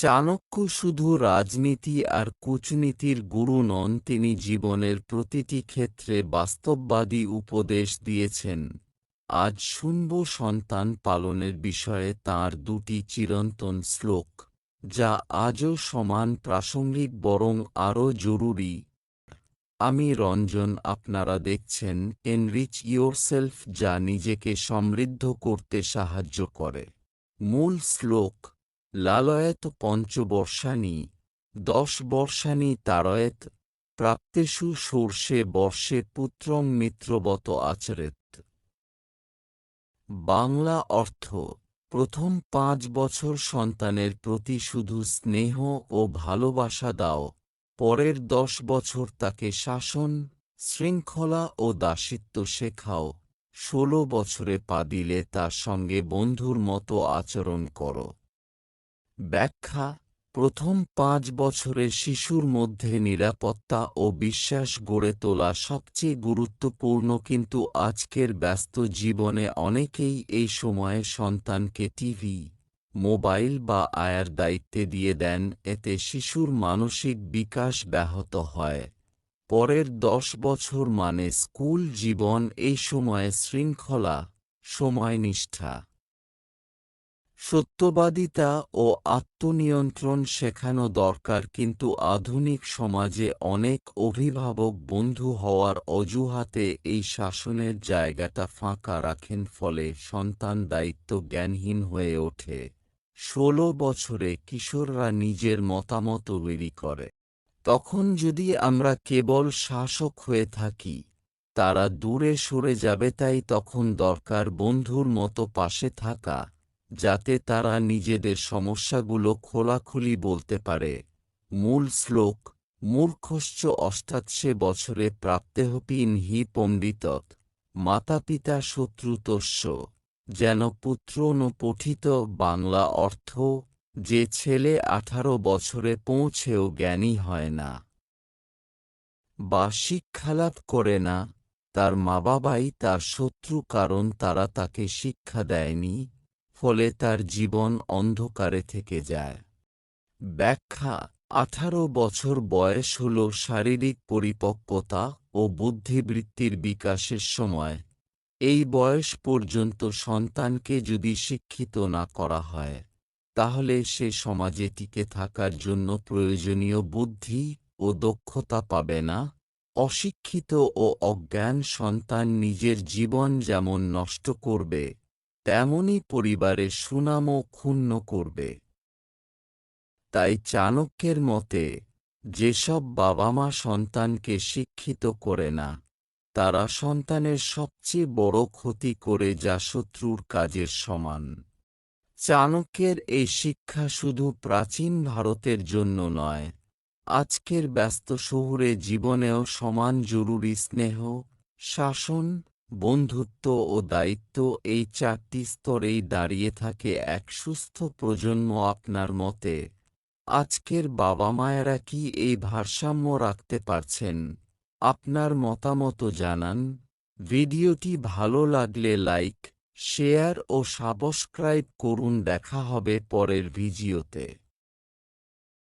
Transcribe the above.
চাণক্য শুধু রাজনীতি আর কূটনীতির গুরু নন, তিনি জীবনের প্রতিটি ক্ষেত্রে বাস্তববাদী উপদেশ দিয়েছেন। আজ শুনব সন্তান পালনের বিষয়ে তাঁর দুটি চিরন্তন শ্লোক, যা আজও সমান প্রাসঙ্গিক বরং আরও জরুরি। আমি রঞ্জন, আপনারা দেখছেন এনরিচ ইয়োরসেলফ যা নিজেকে সমৃদ্ধ করতে সাহায্য করে। মূল শ্লোক লালয়েত পঞ্চবর্ষানি দশ বর্ষানি তারয়েত, প্রাপ্তেষু সর্ষে বর্ষে পুত্রং মিত্রবত আচরেত। বাংলা অর্থ, প্রথম পাঁচ বছর সন্তানের প্রতি শুধু স্নেহ ও ভালোবাসা দাও, পরের দশ বছর তাকে শাসন, শৃঙ্খলা ও দাসিত্ব শেখাও, ষোলো বছরে পা দিলে তার সঙ্গে বন্ধুর মতো আচরণ করো। ব্যাখ্যা, প্রথম পাঁচ বছরের শিশুর মধ্যে নিরাপত্তা ও বিশ্বাস গড়ে তোলা সবচেয়ে গুরুত্বপূর্ণ, কিন্তু আজকের ব্যস্ত জীবনে অনেকেই এই সময়ে সন্তানকে টিভি, মোবাইল বা আয়ার দায়িত্বে দিয়ে দেন, এতে শিশুর মানসিক বিকাশ ব্যাহত হয়। পরের দশ বছর মানে স্কুল জীবন, এই সময়ে শৃঙ্খলা, সময়নিষ্ঠা সত্যবাদিতা ও আত্মনিয়ন্ত্রণ শেখানো দরকার, কিন্তু আধুনিক সমাজে অনেক অভিভাবক বন্ধু হওয়ার অজুহাতে এই শাসনের জায়গাটা ফাঁকা রাখেন, ফলে সন্তান দায়িত্ব জ্ঞানহীন হয়ে ওঠে। ষোলো বছরে কিশোররা নিজের মতামত তৈরি করে। তখন যদি আমরা কেবল শাসক হয়ে থাকি, তারা দূরে সরে যাবে, তাই তখন দরকার বন্ধুর মতো পাশে থাকা। যাতে তারা নিজেদের সমস্যাগুলো খোলাখুলি বলতে পারে। মূল শ্লোক, মূর্খশ্চ অষ্টাৎশে বছরে প্রাপ্তেহপিন হি পণ্ডিতত মাতাপিতা শত্রুতস্য, যেন পুত্র পঠিত বাংলা অর্থ, যে ছেলে আঠারো বছরে পৌঁছেও জ্ঞানী হয় না। বা শিক্ষালাভ করে না, তার মা বাবাই তার শত্রু কারণ তারা তাকে শিক্ষা দেয়নি। ফলে তার জীবন অন্ধকারে থেকে যায়। ব্যাখ্যা, আঠারো বছর বয়স হল শারীরিক পরিপক্কতা ও বুদ্ধিবৃত্তির বিকাশের সময়। এই বয়স পর্যন্ত সন্তানকে যদি শিক্ষিত না করা হয়, তাহলে সে সমাজে টিকে থাকার জন্য প্রয়োজনীয় বুদ্ধি ও দক্ষতা পাবে না। অশিক্ষিত ও অজ্ঞান সন্তান নিজের জীবন যেমন নষ্ট করবে তেমনি পরিবারের সুনামও ক্ষুণ্ণ করবে। তাই চাণক্যের মতে, যেসব বাবা মা সন্তানকে শিক্ষিত করে না, তারা সন্তানের সবচেয়ে বড় ক্ষতি করে যা শত্রুর কাজের সমান। চাণক্যের এই শিক্ষা শুধু প্রাচীন ভারতের জন্য নয়, আজকের ব্যস্ত শহুরে জীবনেও সমান জরুরি স্নেহ, শাসন বন্ধুত্ব ও দায়িত্ব এই চারটি স্তরেই দাঁড়িয়ে থাকে এক সুস্থ প্রজন্ম আপনার মতে। আজকের বাবা মায়েরা কি এই ভারসাম্য রাখতে পারছেন? আপনার মতামত জানান। ভিডিওটি ভালো লাগলে লাইক, শেয়ার ও সাবস্ক্রাইব করুন। দেখা হবে পরের ভিডিওতে।